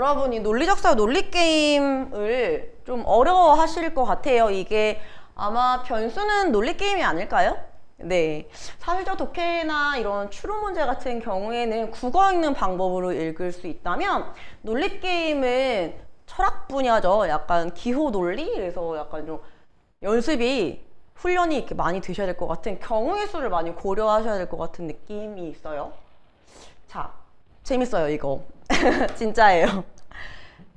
여러분이 논리적 사유 논리 게임을 좀 어려워하실 것 같아요. 이게 아마 변수는 논리 게임이 아닐까요? 네. 사실적 독해나 이런 추론 문제 같은 경우에는 국어 읽는 방법으로 읽을 수 있다면 논리 게임은 철학 분야죠. 약간 기호 논리? 그래서 약간 좀 연습이 훈련이 이렇게 많이 되셔야 될 것 같은 경우의 수를 많이 고려하셔야 될 것 같은 느낌이 있어요. 자, 재밌어요, 이거. 진짜예요.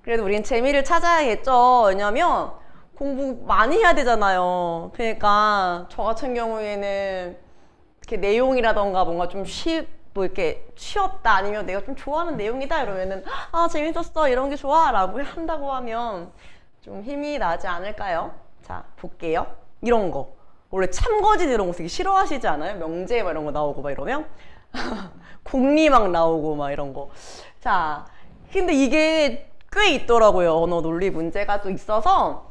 그래도 우린 재미를 찾아야겠죠. 왜냐면 공부 많이 해야 되잖아요. 그러니까 저 같은 경우에는 이렇게 내용이라던가 뭔가 좀 쉬, 뭐 이렇게 쉬었다 아니면 내가 좀 좋아하는 내용이다 이러면은 아, 재밌었어. 이런 게 좋아. 라고 한다고 하면 좀 힘이 나지 않을까요? 자, 볼게요. 이런 거. 원래 참거짓 이런 거 되게 싫어하시지 않아요? 명제 막 이런 거 나오고 막 이러면? 공리 막 나오고 막 이런 거. 자, 근데 이게 꽤 있더라고요. 언어 논리 문제가 또 있어서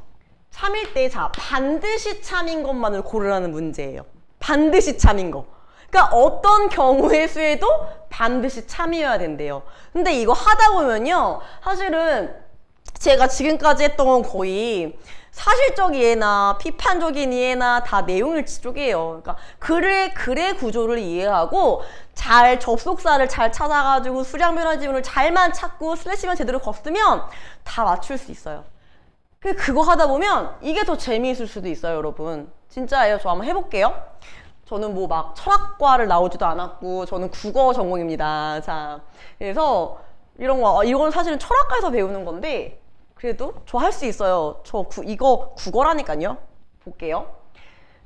참일 때 자, 반드시 참인 것만을 고르라는 문제예요. 반드시 참인 거. 그러니까 어떤 경우의 수에도 반드시 참이어야 된대요. 근데 이거 하다 보면요. 사실은 제가 지금까지 했던 건 거의 사실적 이해나 비판적인 이해나 다 내용일치 쪽이에요. 그러니까 글의 글의 구조를 이해하고 잘 접속사를 잘 찾아가지고 수량 변화 지문을 잘만 찾고 슬래시만 제대로 거쓰면 다 맞출 수 있어요. 그 그거 하다 보면 이게 더 재미있을 수도 있어요, 여러분. 진짜예요. 저 한번 해볼게요. 저는 뭐 막 철학과를 나오지도 않았고 저는 국어 전공입니다. 자, 그래서 이런 거 이건 사실은 철학과에서 배우는 건데 그래도 저 할 수 있어요. 저 구, 이거 국어라니까요. 볼게요.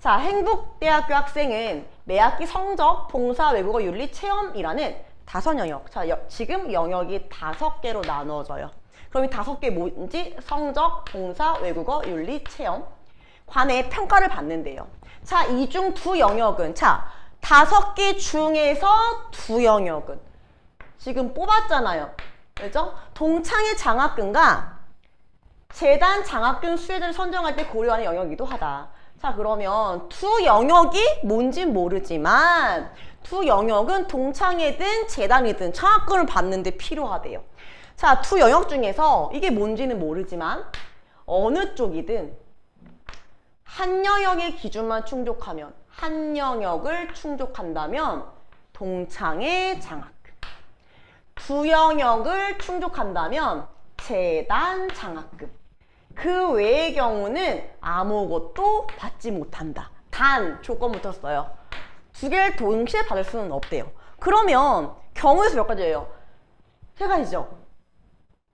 자, 행복대학교 학생은 매학기 성적, 봉사, 외국어, 윤리, 체험이라는 다섯 영역. 자, 여- 지금 영역이 다섯 개로 나누어져요. 그럼 이 다섯 개 뭔지? 성적, 봉사, 외국어, 윤리, 체험. 관에 평가를 받는데요. 자, 이 중 두 영역은, 자, 다섯 개 중에서 두 영역은 지금 뽑았잖아요. 그죠? 동창의 장학금과 재단 장학금 수혜자를 선정할 때 고려하는 영역이기도 하다. 자, 그러면 두 영역이 뭔진 모르지만 두 영역은 동창회든 재단이든 장학금을 받는데 필요하대요. 자, 두 영역 중에서 이게 뭔지는 모르지만 어느 쪽이든 한 영역의 기준만 충족하면 한 영역을 충족한다면 동창회 장학금 두 영역을 충족한다면 재단 장학금. 그 외의 경우는 아무것도 받지 못한다. 단 조건 붙었어요. 두 개를 동시에 받을 수는 없대요. 그러면 경우에서 몇 가지예요? 세 가지죠.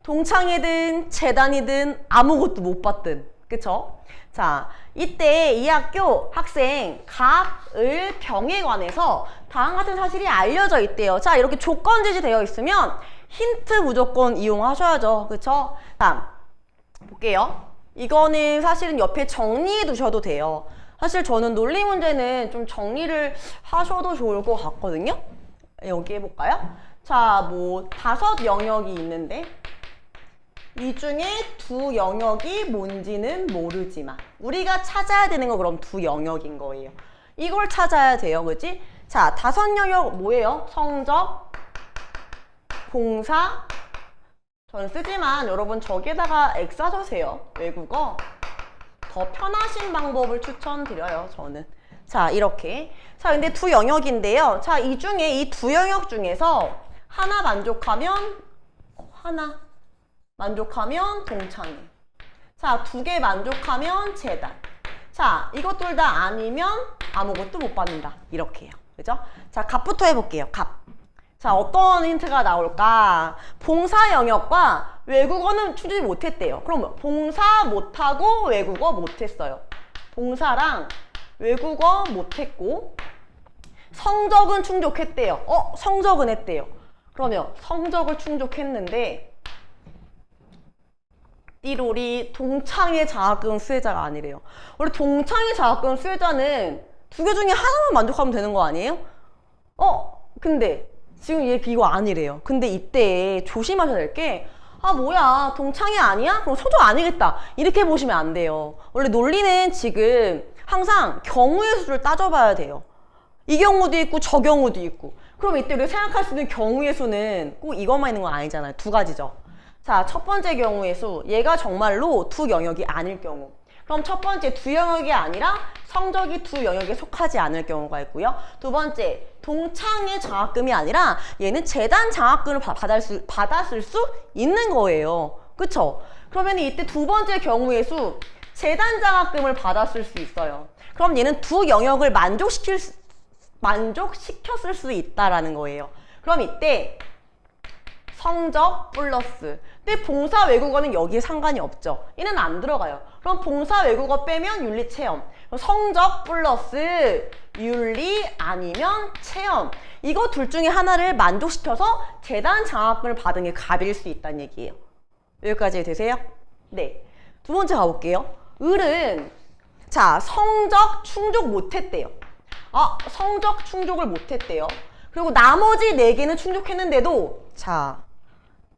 동창회든 재단이든 아무것도 못 받든 그쵸? 자 이때 이 학교 학생 갑을 병에 관해서 다음 같은 사실이 알려져 있대요 자 이렇게 조건 제시되어 있으면 힌트 무조건 이용하셔야죠 그쵸? 다음 볼게요 이거는 사실은 옆에 정리해 두셔도 돼요 사실 저는 논리 문제는 좀 정리를 하셔도 좋을 것 같거든요 여기 해볼까요? 자 뭐 다섯 영역이 있는데 이 중에 두 영역이 뭔지는 모르지만 우리가 찾아야 되는 거 그럼 두 영역인 거예요. 이걸 찾아야 돼요. 그지? 자, 다섯 영역 뭐예요? 성적, 봉사. 저는 쓰지만 여러분 저기에다가 X 하셔세요. 외국어. 더 편하신 방법을 추천드려요. 저는. 자, 이렇게. 자, 근데 두 영역인데요. 자, 이 중에 이 두 영역 중에서 하나 만족하면 어, 하나 만족하면 동창회. 자, 두 개 만족하면 재단. 자, 이것 둘 다 아니면 아무것도 못 받는다. 이렇게요. 그죠? 자, 값부터 해볼게요. 값. 자, 어떤 힌트가 나올까? 봉사 영역과 외국어는 추지 못했대요. 그럼 봉사 못하고 외국어 못했어요. 봉사랑 외국어 못했고 성적은 충족했대요. 어? 성적은 했대요. 그러면 성적을 충족했는데 띠로리 동창회 자격금 수혜자가 아니래요. 원래 동창회 자격금 수혜자는 두 개 중에 하나만 만족하면 되는 거 아니에요? 어? 근데 지금 얘 이거 아니래요. 근데 이때 조심하셔야 될 게 아 뭐야 동창회 아니야? 그럼 소조 아니겠다. 이렇게 보시면 안 돼요. 원래 논리는 지금 항상 경우의 수를 따져봐야 돼요. 이 경우도 있고 저 경우도 있고 그럼 이때 우리가 생각할 수 있는 경우의 수는 꼭 이것만 있는 건 아니잖아요. 두 가지죠. 자, 첫 번째 경우의 수. 얘가 정말로 두 영역이 아닐 경우. 그럼 첫 번째 두 영역이 아니라 성적이 두 영역에 속하지 않을 경우가 있고요. 두 번째, 동창의 장학금이 아니라 얘는 재단 장학금을 받- 받을 수, 받았을 수 있는 거예요. 그쵸? 그러면 이때 두 번째 경우의 수, 재단 장학금을 받았을 수 있어요. 그럼 얘는 두 영역을 만족시킬 수, 만족시켰을 수 있다라는 거예요. 그럼 이때 성적 플러스. 근데 봉사 외국어는 여기에 상관이 없죠. 얘는 안 들어가요. 그럼 봉사 외국어 빼면 윤리 체험. 성적 플러스 윤리 아니면 체험. 이거 둘 중에 하나를 만족시켜서 재단 장학금을 받은 게 갑일 수 있다는 얘기예요. 여기까지 되세요? 네. 두 번째 가볼게요. 을은 자 성적 충족 못했대요. 아 성적 충족을 못했대요. 그리고 나머지 네 개는 충족했는데도 자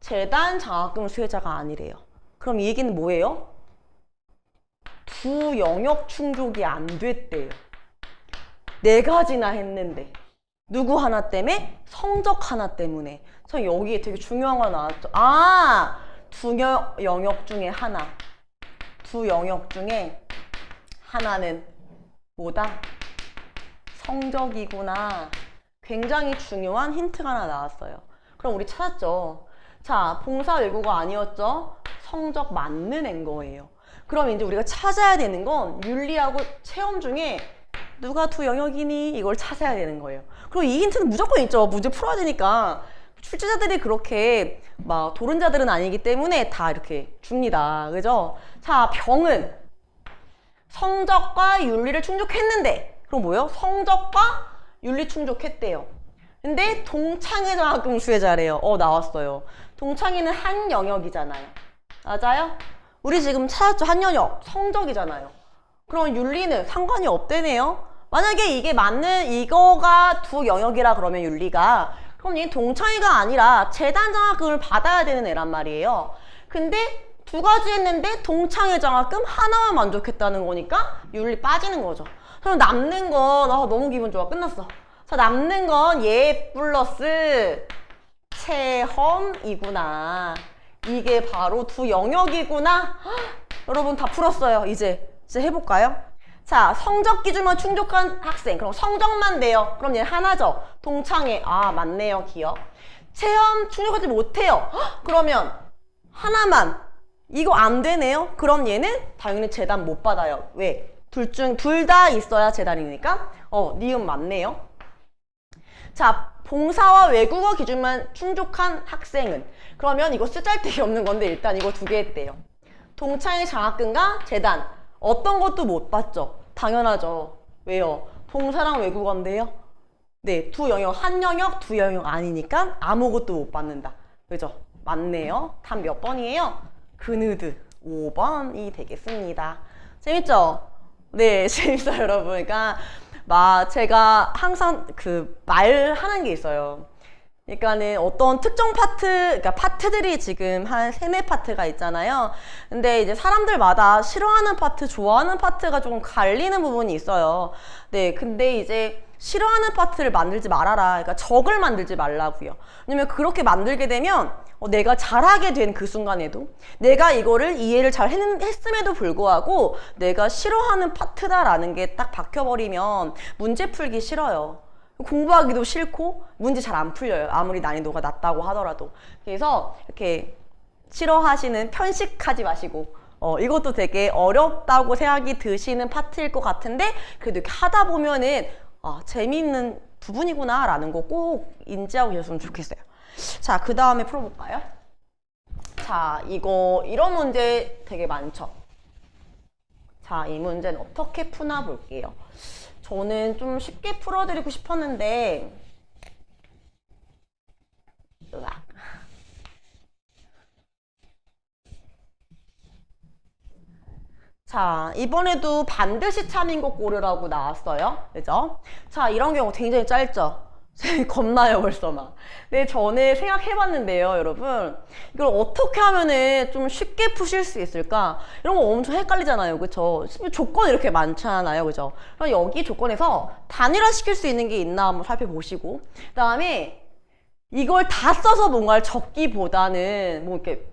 재단 장학금 수혜자가 아니래요. 그럼 이 얘기는 뭐예요? 두 영역 충족이 안 됐대요. 네 가지나 했는데 누구 하나 때문에 성적 하나 때문에 저 여기에 되게 중요한 거 나왔죠. 아, 두 여- 영역 중에 하나. 두 영역 중에 하나는 뭐다? 성적이구나. 굉장히 중요한 힌트가 하나 나왔어요. 그럼 우리 찾았죠. 자, 봉사 외국어 아니었죠? 성적 맞는 앤 거예요. 그럼 이제 우리가 찾아야 되는 건 윤리하고 체험 중에 누가 두 영역이니 이걸 찾아야 되는 거예요. 그리고 이 힌트는 무조건 있죠. 문제 풀어야 되니까. 출제자들이 그렇게 막 도른자들은 아니기 때문에 다 이렇게 줍니다. 그죠? 자, 병은 성적과 윤리를 충족했는데 그럼 뭐예요? 성적과 윤리 충족했대요. 근데 동창회 장학금 수혜자래요. 어 나왔어요. 동창회는 한 영역이잖아요. 맞아요? 우리 지금 찾았죠 한 영역 성적이잖아요. 그럼 윤리는 상관이 없대네요. 만약에 이게 맞는 이거가 두 영역이라 그러면 윤리가 그럼 얘 동창회가 아니라 재단 장학금을 받아야 되는 애란 말이에요. 근데 두 가지 했는데 동창회 장학금 하나만 만족했다는 거니까 윤리 빠지는 거죠. 그럼 남는 건 아, 너무 기분 좋아 끝났어. 자 남는 건 얘 플러스 체험이구나. 이게 바로 두 영역이구나. 헉, 여러분 다 풀었어요. 이제 이제 해볼까요? 자 성적 기준만 충족한 학생 그럼 성적만 돼요. 그럼 얘 하나죠. 동창회 아 맞네요 기억. 체험 충족하지 못해요. 헉, 그러면 하나만 이거 안 되네요. 그럼 얘는 당연히 재단 못 받아요. 왜? 둘 중 둘 다 있어야 재단이니까. 어, 니은 맞네요. 자, 봉사와 외국어 기준만 충족한 학생은 그러면 이거 쓰잘데기 없는 건데 일단 이거 두 개 했대요. 동창회 장학금과 재단 어떤 것도 못 받죠. 당연하죠. 왜요? 봉사랑 외국어인데요. 네, 두 영역, 한 영역, 두 영역 아니니까 아무것도 못 받는다. 그죠? 맞네요. 답 몇 번이에요? 그느드 5번이 되겠습니다. 재밌죠? 네, 재밌어요, 여러분. 그러니까 막 제가 항상 그 말하는 게 있어요. 그러니까는 어떤 특정 파트, 그러니까 파트들이 지금 한 세네 파트가 있잖아요. 근데 이제 사람들마다 싫어하는 파트, 좋아하는 파트가 조금 갈리는 부분이 있어요. 네, 근데 이제 싫어하는 파트를 만들지 말아라. 그러니까 적을 만들지 말라고요. 왜냐면 그렇게 만들게 되면 어, 내가 잘하게 된 그 순간에도 내가 이거를 이해를 잘 했, 했음에도 불구하고 내가 싫어하는 파트다라는 게 딱 박혀버리면 문제 풀기 싫어요. 공부하기도 싫고 문제 잘 안 풀려요. 아무리 난이도가 낮다고 하더라도. 그래서 이렇게 싫어하시는 편식하지 마시고 어, 이것도 되게 어렵다고 생각이 드시는 파트일 것 같은데 그래도 이렇게 하다 보면은 아, 재미있는 부분이구나 라는 거 꼭 인지하고 계셨으면 좋겠어요. 자, 그 다음에 풀어볼까요? 자, 이거 이런 문제 되게 많죠. 자, 이 문제는 어떻게 푸나 볼게요. 저는 좀 쉽게 풀어드리고 싶었는데 으악. 자, 이번에도 반드시 참인곡 고르라고 나왔어요. 그죠? 자, 이런 경우 굉장히 짧죠? 겁나요, 벌써 막. 네, 전에 생각해봤는데요, 여러분. 이걸 어떻게 하면은 좀 쉽게 푸실 수 있을까? 이런 거 엄청 헷갈리잖아요, 그쵸? 조건이 이렇게 많잖아요, 그죠? 그럼 여기 조건에서 단일화 시킬 수 있는 게 있나 한번 살펴보시고. 그 다음에 이걸 다 써서 뭔가를 적기보다는 뭐 이렇게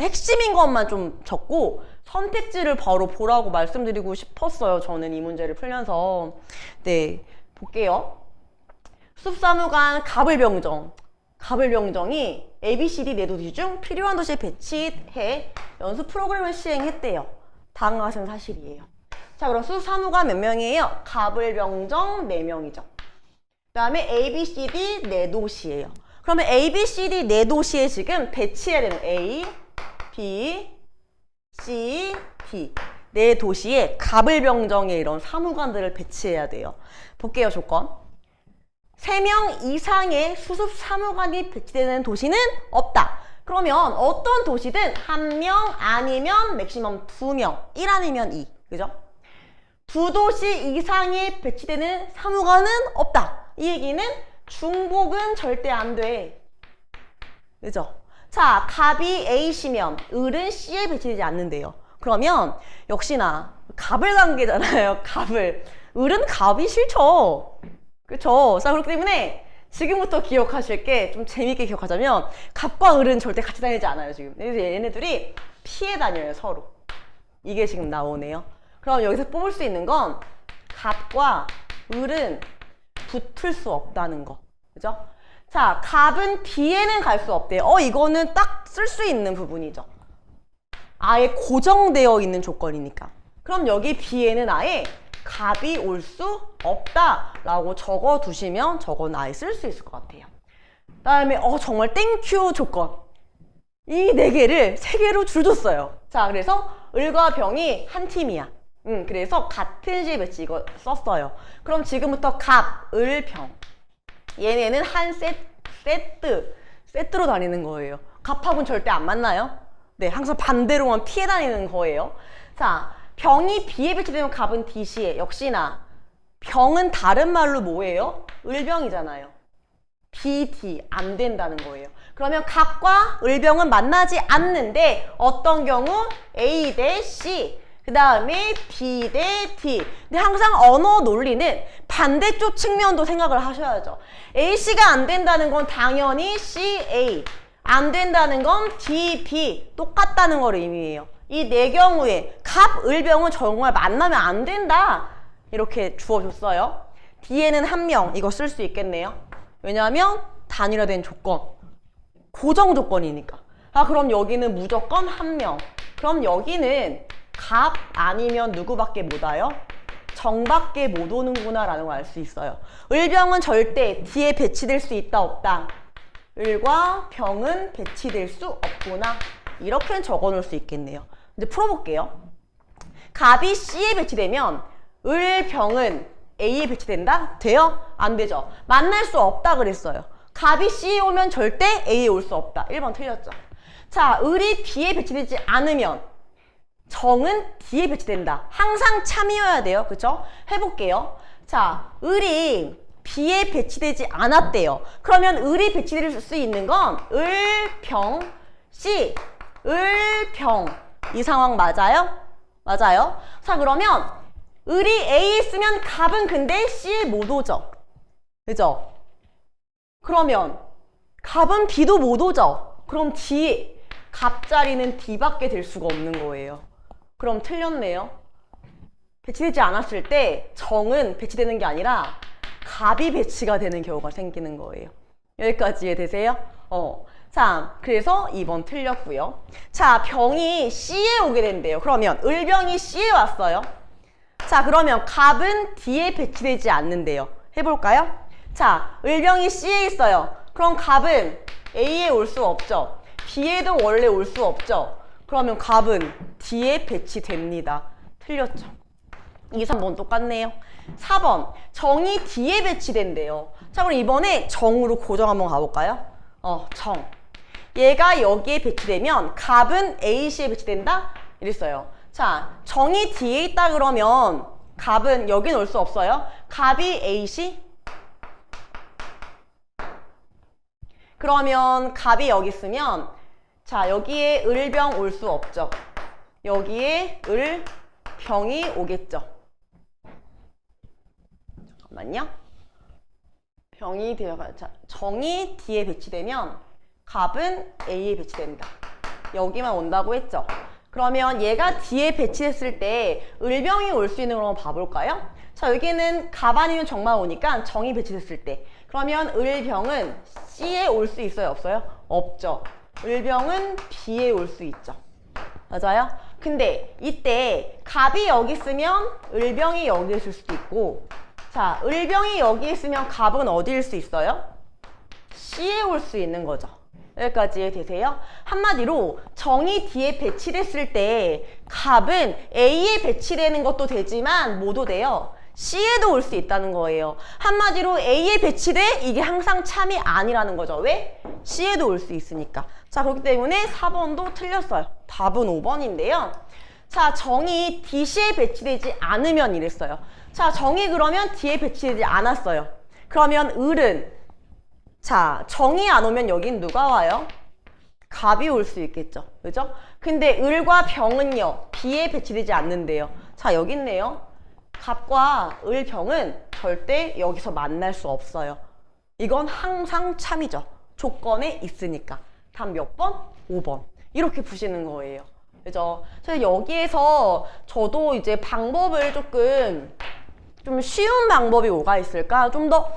핵심인 것만 좀 적고 선택지를 바로 보라고 말씀드리고 싶었어요. 저는 이 문제를 풀면서. 네, 볼게요. 숲사무관 갑을병정. 갑을병정이 ABCD 네 도시 중 필요한 도시에 배치해 연수 프로그램을 시행했대요. 같은 사실이에요. 자, 그럼 숲사무관 몇 명이에요? 갑을병정 4명이죠. 그 다음에 ABCD 네 도시예요. 그러면 ABCD 네 도시에 지금 배치해야 되는 A, B, C, D 네 도시에 갑을병정의 이런 사무관들을 배치해야 돼요. 볼게요, 조건. 3명 이상의 수습 사무관이 배치되는 도시는 없다. 그러면 어떤 도시든 한 명 아니면 맥시멈 두 명, 1 아니면 2. 그죠? 두 도시 이상이 배치되는 사무관은 없다. 이 얘기는 중복은 절대 안 돼. 그죠? 자, 갑이 A시면 을은 C에 배치되지 않는데요. 그러면 역시나 갑을 관계잖아요. 갑을. 을은 갑이 싫죠. 그쵸? 자, 그렇기 때문에 지금부터 기억하실 게 좀 재밌게 기억하자면 갑과 을은 절대 같이 다니지 않아요, 지금. 얘네들이 피해 다녀요, 서로. 이게 지금 나오네요. 그럼 여기서 뽑을 수 있는 건 갑과 을은 붙을 수 없다는 거. 그죠? 자, 갑은 B에는 갈 수 없대요. 어, 이거는 딱 쓸 수 있는 부분이죠. 아예 고정되어 있는 조건이니까. 그럼 여기 B에는 아예 갑이 올 수 없다라고 적어 두시면 저건 아예 쓸 수 있을 것 같아요. 다음에 어 정말 땡큐 조건. 이 네 개를 세 개로 줄줬어요. 자, 그래서 을과 병이 한 팀이야. 음, 그래서 같은 시 배치 이거 썼어요. 그럼 지금부터 갑, 을, 병. 얘네는 한 세, 세트, 세트로 다니는 거예요. 갑하고는 절대 안 만나요. 네, 항상 반대로만 피해 다니는 거예요. 자, 병이 B에 배치되면 갑은 D시에 역시나 병은 다른 말로 뭐예요? 을병이잖아요. B, D 안 된다는 거예요. 그러면 갑과 을병은 만나지 않는데 어떤 경우 A 대 C 그 다음에 B 대 D 근데 항상 언어 논리는 반대쪽 측면도 생각을 하셔야죠. AC가 안 된다는 건 당연히 CA 안 된다는 건 D, B 똑같다는 걸 의미해요. 이 네 경우에 갑, 을병은 정말 만나면 안 된다 이렇게 주어줬어요. D에는 한 명 이거 쓸 수 있겠네요. 왜냐하면 단일화된 조건 고정 조건이니까. 아 그럼 여기는 무조건 한 명. 그럼 여기는 갑 아니면 누구밖에 못 와요? 정밖에 못 오는구나 라는 걸 알 수 있어요. 을병은 절대 D에 배치될 수 있다 없다. 을과 병은 배치될 수 없구나. 이렇게 적어 놓을 수 있겠네요. 이제 풀어볼게요. 갑이 C에 배치되면 을, 병은 A에 배치된다? 돼요? 안 되죠. 만날 수 없다 그랬어요. 갑이 C에 오면 절대 A에 올 수 없다. 1번 틀렸죠. 자, 을이 B에 배치되지 않으면 정은 D에 배치된다. 항상 참이어야 돼요. 그쵸? 해볼게요. 자, 을이 B에 배치되지 않았대요. 그러면 을이 배치될 수 있는 건 을, 병, C, 을, 병. 이 상황 맞아요? 맞아요. 자, 그러면 을이 A에 있으면 갑은 근데 C에 못 오죠. 그죠? 그러면 갑은 B도 못 오죠. 그럼 D, 갑자리는 D밖에 될 수가 없는 거예요. 그럼 틀렸네요. 배치되지 않았을 때 정은 배치되는 게 아니라 갑이 배치가 되는 경우가 생기는 거예요. 여기까지 이해되세요? 어. 자, 그래서 2번 틀렸고요. 자, 병이 C에 오게 된대요. 그러면 을병이 C에 왔어요. 자, 그러면 갑은 D에 배치되지 않는데요. 해볼까요? 자, 을병이 C에 있어요. 그럼 갑은 A에 올 수 없죠. B에도 원래 올 수 없죠. 그러면 갑은 D에 배치됩니다. 틀렸죠. 2, 3번 똑같네요. 4번 정이 D에 배치된대요. 자 그럼 이번에 정으로 고정 한번 가볼까요? 어 정. 얘가 여기에 배치되면 갑은 A시에 배치된다? 이랬어요. 자 정이 D에 있다 그러면 갑은 여긴 올 수 없어요. 갑이 A시? 그러면 갑이 여기 있으면 자 여기에 을병 올 수 없죠. 여기에 을, 병이 오겠죠. 잠깐만요. 병이 되어가 자 정이 D에 배치되면 갑은 A에 배치된다. 여기만 온다고 했죠. 그러면 얘가 뒤에 배치했을 때 을병이 올 수 있는 걸 한번 봐볼까요? 자 여기는 가반이면 정말 오니까 정이 배치됐을 때 그러면 을병은 C에 올 수 있어요 없어요? 없죠. 을병은 B에 올 수 있죠. 맞아요? 근데 이때 갑이 여기 있으면 을병이 여기 있을 수도 있고 자 을병이 여기 있으면 갑은 어디일 수 있어요? C에 올 수 있는 거죠. 여기까지 되세요? 한마디로 정이 뒤에 배치됐을 때 갑은 A에 배치되는 것도 되지만 뭐도 돼요? C에도 올 수 있다는 거예요. 한마디로 A에 배치돼 이게 항상 참이 아니라는 거죠. 왜? C에도 올 수 있으니까. 자 그렇기 때문에 4번도 틀렸어요. 답은 5번인데요. 자 정이 DC에 배치되지 않으면 이랬어요. 자 정이 그러면 D에 배치되지 않았어요. 그러면 을은 자, 정이 안 오면 여긴 누가 와요? 갑이 올 수 있겠죠. 그죠? 근데 을과 병은요, 비에 배치되지 않는데요. 자, 여기 있네요. 갑과 을, 병은 절대 여기서 만날 수 없어요. 이건 항상 참이죠. 조건에 있으니까. 답 몇 번? 5번. 이렇게 푸시는 거예요. 그죠? 그래서 여기에서 저도 이제 방법을 조금 좀 쉬운 방법이 뭐가 있을까? 좀더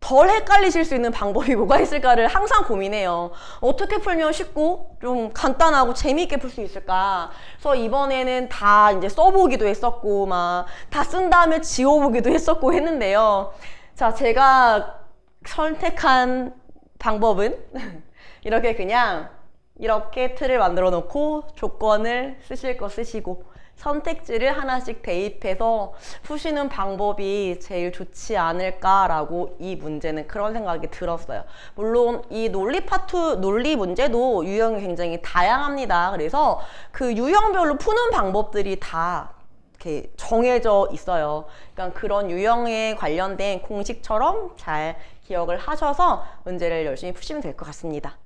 덜 헷갈리실 수 있는 방법이 뭐가 있을까를 항상 고민해요. 어떻게 풀면 쉽고 좀 간단하고 재미있게 풀 수 있을까? 그래서 이번에는 다 이제 써보기도 했었고, 막 다 쓴 다음에 지워보기도 했었고 했는데요. 자, 제가 선택한 방법은 이렇게 그냥 이렇게 틀을 만들어 놓고 조건을 쓰실 거 쓰시고 선택지를 하나씩 대입해서 푸시는 방법이 제일 좋지 않을까라고 이 문제는 그런 생각이 들었어요. 물론 이 논리 파트, 논리 문제도 유형이 굉장히 다양합니다. 그래서 그 유형별로 푸는 방법들이 다 이렇게 정해져 있어요. 그러니까 그런 유형에 관련된 공식처럼 잘 기억을 하셔서 문제를 열심히 푸시면 될 것 같습니다.